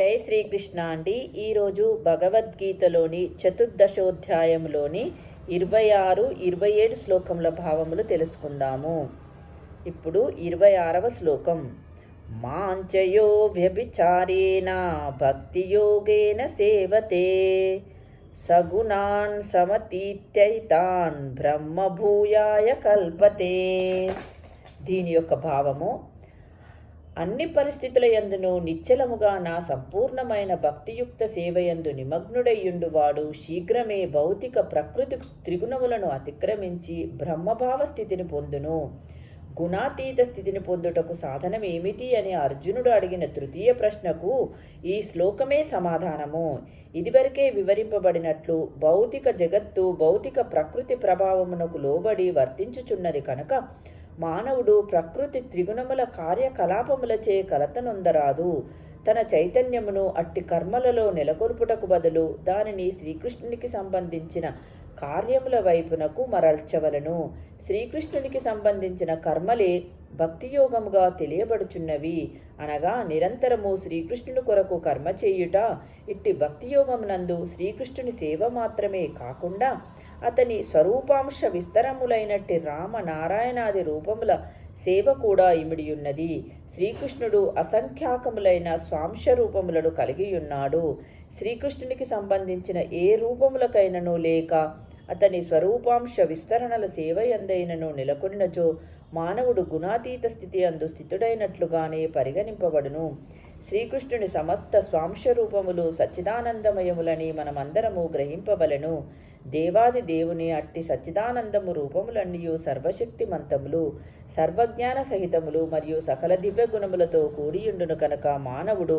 జై శ్రీకృష్ణ అండి. ఈరోజు భగవద్గీతలోని చతుర్దశోధ్యాయంలోని ఇరవై ఆరు ఇరవై ఏడు శ్లోకముల భావములు తెలుసుకుందాము. ఇప్పుడు ఇరవై ఆరవ శ్లోకం. మాంచయో వ్యభిచారేణ భక్తియోగేన సేవతే సగుణాన్ సమతీత్యైతాన్ బ్రహ్మభూయాయ కల్పతే. దీని యొక్క భావము అన్ని పరిస్థితుల యందును నిశ్చలముగా నా సంపూర్ణమైన భక్తియుక్త సేవయందు నిమగ్నుడయ్యుండువాడు శీఘ్రమే భౌతిక ప్రకృతి త్రిగుణములను అతిక్రమించి బ్రహ్మభావ స్థితిని పొందును. గుణాతీత స్థితిని పొందుటకు సాధనం ఏమిటి అని అర్జునుడు అడిగిన తృతీయ ప్రశ్నకు ఈ శ్లోకమే సమాధానము. ఇదివరకే వివరింపబడినట్లు భౌతిక జగత్తు భౌతిక ప్రకృతి ప్రభావమునకు లోబడి వర్తించుచున్నది కనుక మానవుడు ప్రకృతి త్రిగుణముల కార్యకలాపములచే కలతనొందరాదు. తన చైతన్యమును అట్టి కర్మలలో నెలకొల్పుటకు బదులు దానిని శ్రీకృష్ణునికి సంబంధించిన కార్యముల వైపునకు మరల్చవలను. శ్రీకృష్ణునికి సంబంధించిన కర్మలే భక్తియోగముగా తెలియబడుచున్నవి. అనగా నిరంతరము శ్రీకృష్ణుని కొరకు కర్మ చేయుట ఇట్టి భక్తియోగమునందు శ్రీకృష్ణుని సేవ మాత్రమే కాకుండా అతని స్వరూపాంశ విస్తరములైనట్టి రామ నారాయణాది రూపముల సేవ కూడా ఇమిడియున్నది. శ్రీకృష్ణుడు అసంఖ్యాకములైన స్వాంశ రూపములను కలిగి ఉన్నాడు శ్రీకృష్ణునికి సంబంధించిన ఏ రూపములకైనను లేక అతని స్వరూపాంశ విస్తరణల సేవ ఎందైనను నెలకొనినచో మానవుడు గుణాతీత స్థితి అందు స్థితుడైనట్లుగానే పరిగణింపబడును. శ్రీకృష్ణుని సమస్త స్వాంశ రూపములు సచ్చిదానందమయములని మనమందరము గ్రహింపవలను. దేవాది దేవుని అట్టి సచ్చిదానందము రూపములన్నీ సర్వశక్తిమంతములు సర్వజ్ఞాన సహితములు మరియు సకల దివ్య గుణములతో కూడియుండును కనుక మానవుడు.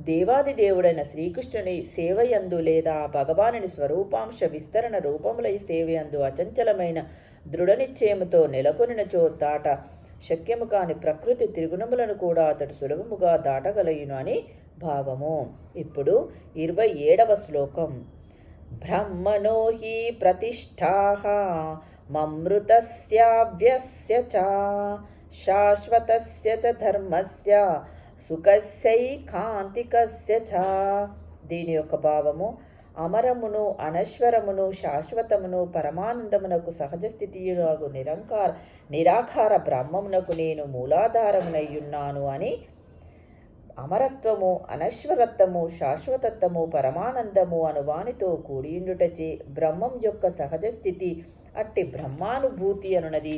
దేవాది దేవుడైన శ్రీకృష్ణుని సేవయందు లేదా భగవానుని స్వరూపాంశ విస్తరణ రూపములై సేవయందు అచంచలమైన దృఢనిశ్చయముతో నెలకొనినచో దాట శక్యము కాని ప్రకృతి త్రిగుణములను కూడా అతడు సులభముగా దాటగలయును అని భావము. ఇప్పుడు ఇరవై ఏడవ శ్లోకం. బ్రహ్మణో హి ప్రతిష్టా మమృతస్యావ్యస్య చ శాశ్వతస్య చ ధర్మస్య సుఖస్యైకాంతికస్య చ. దీని యొక్క భావము అమరమును అనశ్వరమును శాశ్వతమును పరమానందమునకు సహజ స్థితియునకు నిరంకార నిరాకార బ్రహ్మమునకు నేను మూలాధారమునయ్యున్నాను అని అమరత్వము అనశ్వరత్వము శాశ్వతత్వము పరమానందము అనువానితో కూడియుండుటచే బ్రహ్మం యొక్క సహజ స్థితి అట్టి బ్రహ్మానుభూతి అనునది.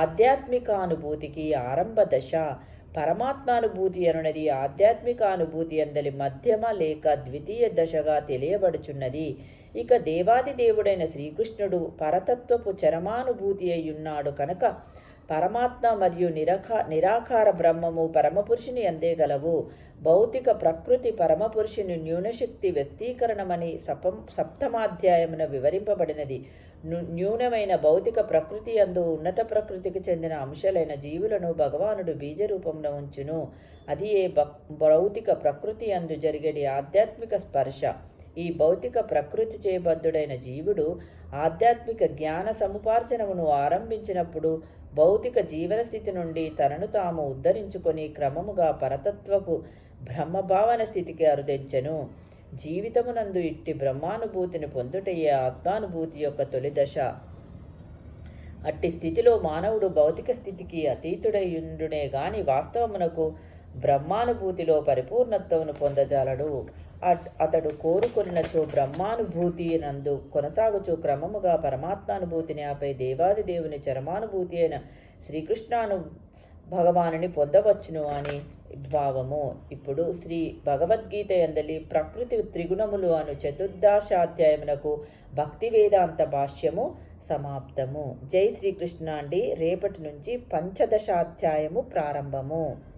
ఆధ్యాత్మికానుభూతికి ఆరంభ దశ పరమాత్మానుభూతి అనునది ఆధ్యాత్మికానుభూతి అందలి మధ్యమ లేక ద్వితీయ దశగా తెలియబడుచున్నది. ఇక దేవాది దేవుడైన శ్రీకృష్ణుడు పరతత్వపు చరమానుభూతి అయ్యున్నాడు కనుక పరమాత్మ మరియు నిరకా నిరాకార బ్రహ్మము పరమపురుషుని అందే గలవు. భౌతిక ప్రకృతి పరమపురుషుని న్యూనశక్తి వ్యక్తీకరణమని సపం సప్తమాధ్యాయమున వివరింపబడినది. న్యూనమైన భౌతిక ప్రకృతి అందు ఉన్నత ప్రకృతికి చెందిన అంశాలైన జీవులను భగవానుడు బీజరూపంలో ఉంచును. అది ఏ భౌతిక ప్రకృతి అందు జరిగేది ఆధ్యాత్మిక స్పర్శ. ఈ భౌతిక ప్రకృతి చేయబద్ధుడైన జీవుడు ఆధ్యాత్మిక జ్ఞాన సముపార్జనమును ఆరంభించినప్పుడు భౌతిక జీవన స్థితి నుండి తనను తాము ఉద్ధరించుకొని క్రమముగా పరతత్వపు బ్రహ్మభావన స్థితికి అరుదించెను. జీవితమునందు ఇట్టి బ్రహ్మానుభూతిని పొందుటయ్యే ఆత్మానుభూతి యొక్క తొలి దశ. అట్టి స్థితిలో మానవుడు భౌతిక స్థితికి అతీతుడయుండునే గాని వాస్తవమునకు బ్రహ్మానుభూతిలో పరిపూర్ణత్వమును పొందజాలడు. అతడు కోరుకొనినచో బ్రహ్మానుభూతి నందు కొనసాగుచు క్రమముగా పరమాత్మానుభూతిని ఆపై దేవాది దేవుని చరమానుభూతి అయిన శ్రీకృష్ణాను భగవానుని పొందవచ్చును అని భావము. ఇప్పుడు శ్రీ భగవద్గీత ఎందలి ప్రకృతి త్రిగుణములు అను చతుర్దశాధ్యాయమునకు భక్తి వేదాంత భాష్యము సమాప్తము. జై శ్రీకృష్ణ అండి రేపటి నుంచి పంచదశాధ్యాయము ప్రారంభము.